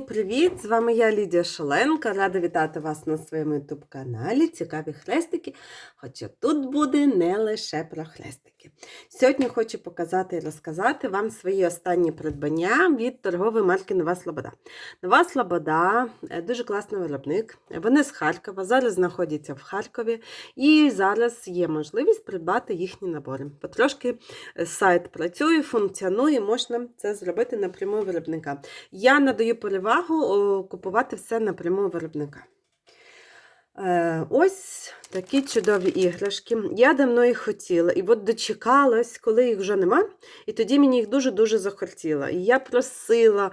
Привіт! З вами я Лідія Шаленка. Рада вітати вас на своєму youtube каналі Цікаві хрестики. Хоча тут буде не лише про хрестики. Сьогодні хочу показати і розказати вам свої останні придбання від торгової марки Нова Слобода. Нова Слобода е, дуже класний виробник. Вони з Харкова, зараз знаходяться в Харкові, і зараз є можливість придбати їхні набори. Потрошки е, сайт працює, функціонує, можна це зробити напряму виробника. Я надаю перевагу купувати все напряму виробника. Е, ось такі чудові іграшки. Я давно їх хотіла, і от дочекалась, коли їх вже нема, і тоді мені їх дуже-дуже захотіла. І я просила,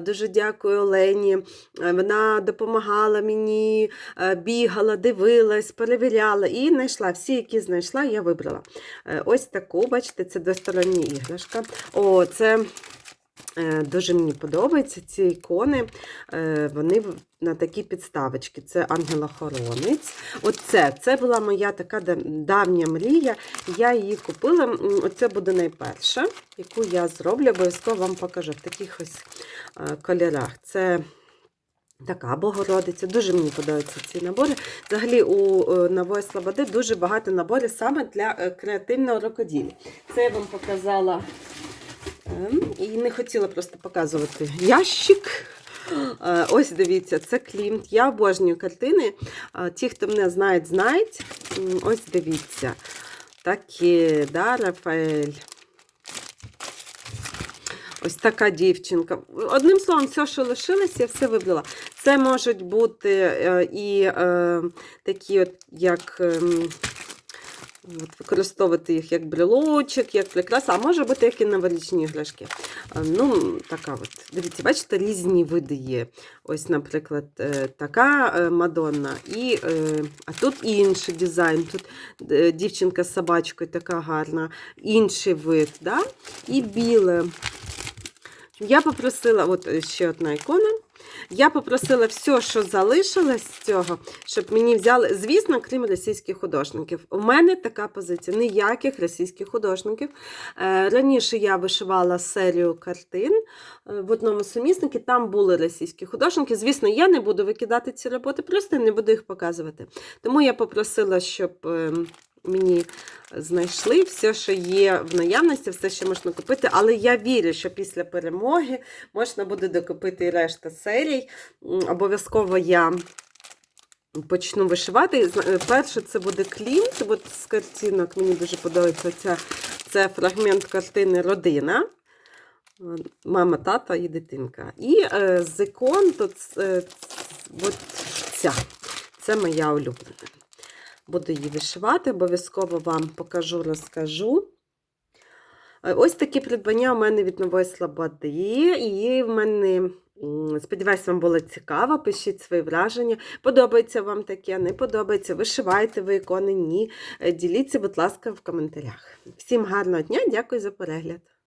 дуже дякую Олені. е, Вона допомагала мені, е, бігала, дивилась, перевіряла і знайшла. Всі, які знайшла, я вибрала. Ось таку, бачите, це двостороння іграшка. О, це. Е, Дуже мені подобаються ці ікони. Е, Вони на такі підставочки. Це ангел-охоронець. Оце це була моя така давня мрія. Я її купила. Оце буде найперша, яку я зроблю. Обов'язково вам покажу в таких ось е, кольорах. Це Така Богородиця, дуже мені подобаються ці набори. Взагалі у Нової Слободи дуже багато наборів саме для креативного рукоділля. Це я вам показала і не хотіла просто показувати ящик. Ось дивіться, це Клімт. Я обожнюю картини. Ті, хто мене знають, знають. Ось дивіться. Такі, да, Рафаель. Ось така дівчинка. Одним словом, все, що лишилось, я все вибрала. Це можуть бути е, і е, такі, от, як ем, от, використовувати їх як брелочок, як прикраса, а може бути як і новорічні іграшки. Е, ну, така от. Дивіться, бачите, різні види є. Ось, наприклад, е, така е, Мадонна, і, а тут інший дизайн. Тут дівчинка з собачкою така гарна, інший вид. Да? І біле. Я попросила, от ще одна ікона. Я попросила все, що залишилось з цього, щоб мені взяли, звісно, крім російських художників. У мене така позиція: ніяких російських художників. Е, Раніше я вишивала серію картин е, в одному суміснику, там були російські художники. Звісно, я не буду викидати ці роботи, просто не буду їх показувати. Тому я попросила, щоб. Мені знайшли все, що є в наявності, все, що можна купити. Але я вірю, що після перемоги можна буде докупити решта серій. Обов'язково я почну вишивати. Е, Перше це буде клінт. От з картинок мені дуже подобається ця, це фрагмент картини Родина. Мама, тата і дитинка. І е, з ікон тут е, от ця. Це моя улюблена. Буду її вишивати, обов'язково вам покажу, розкажу. Е, Ось такі придбання у мене від нової слободи. І в мене, сподіваюся, вам було цікаво. Пишіть свої враження. Подобається вам таке, не подобається. Вишивайте ви ікони, ні. Е, Діліться, будь ласка, в коментарях. Всім гарного дня, дякую за перегляд.